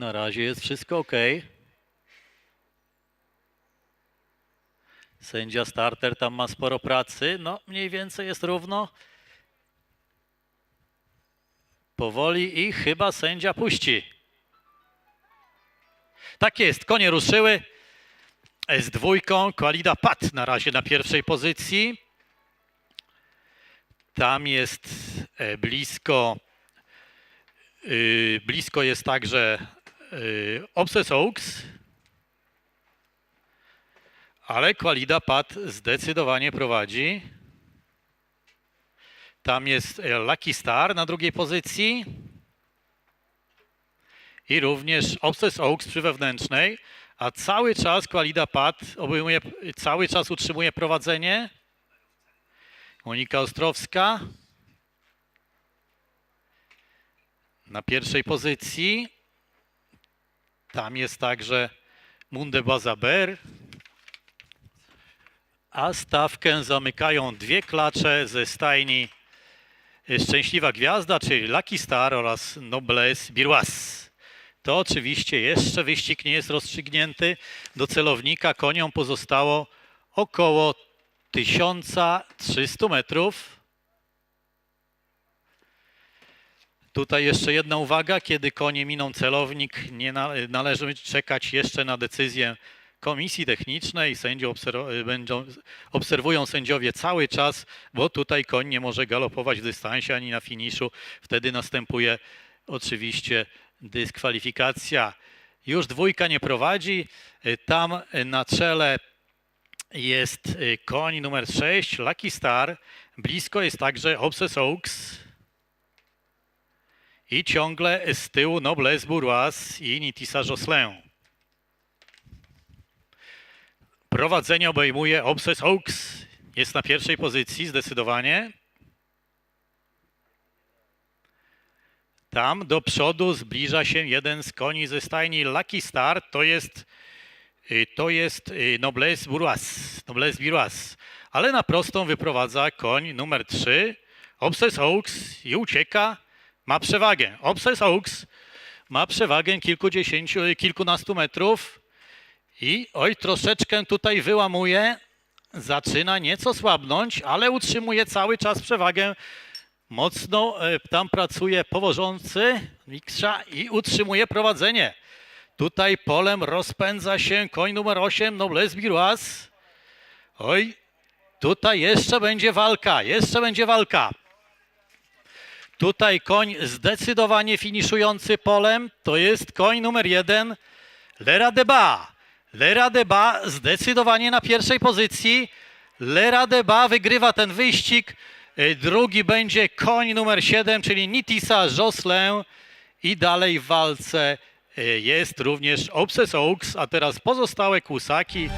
Na razie jest wszystko ok. Sędzia starter tam ma sporo pracy. No, mniej więcej jest równo. Powoli i chyba sędzia puści. Tak jest, konie ruszyły. Z dwójką Kwalida Pat na razie na pierwszej pozycji. Tam jest e, blisko, y, blisko jest także Obses Oaks, ale Kwalida Pat zdecydowanie prowadzi. Tam jest e, Lucky Star na drugiej pozycji. I również Obses Oaks przy wewnętrznej, a cały czas Kwalida Pat obejmuje, cały czas utrzymuje prowadzenie. Monika Ostrowska na pierwszej pozycji. Tam jest także Munde Bazaber. A stawkę zamykają dwie klacze ze stajni Szczęśliwa Gwiazda, czyli Lucky Star oraz Noblesse Biroise. To oczywiście jeszcze wyścig nie jest rozstrzygnięty. Do celownika koniom pozostało około 1300 metrów. Tutaj jeszcze jedna uwaga, kiedy konie miną celownik, nie na, należy czekać jeszcze na decyzję komisji technicznej. Sędzio obserw- będą, obserwują sędziowie cały czas, bo tutaj koń nie może galopować w dystansie ani na finiszu. Wtedy następuje oczywiście dyskwalifikacja. Już dwójka nie prowadzi. Tam na czele jest koń numer 6, Lucky Star. Blisko jest także Obses Oaks. I ciągle z tyłu Noblesse Bourgeois i Nitisa Jocelyn. Prowadzenie obejmuje Obses Oaks. Jest na pierwszej pozycji zdecydowanie. Tam do przodu zbliża się jeden z koni ze stajni Lucky Star. To jest, y, to jest y, Noblesse Bourgeois. Ale na prostą wyprowadza koń numer 3. Obses Oaks i ucieka. Ma przewagę. Obses Oaks ma przewagę kilkudziesięciu, kilkunastu metrów. I oj, troszeczkę tutaj wyłamuje. Zaczyna nieco słabnąć, ale utrzymuje cały czas przewagę. Mocno e, tam pracuje powożący mistrza i utrzymuje prowadzenie. Tutaj polem rozpędza się koń numer 8, Noblesse Biroise. Oj, tutaj jeszcze będzie walka, jeszcze będzie walka. Tutaj koń zdecydowanie finiszujący polem, to jest koń numer 1, Lera Deba. Lera Deba zdecydowanie na pierwszej pozycji. Lera Deba wygrywa ten wyścig. Y, Drugi będzie koń numer 7, czyli Nitisa Jocelyn. I dalej w walce y, jest również Obses Oaks, a teraz pozostałe kłusaki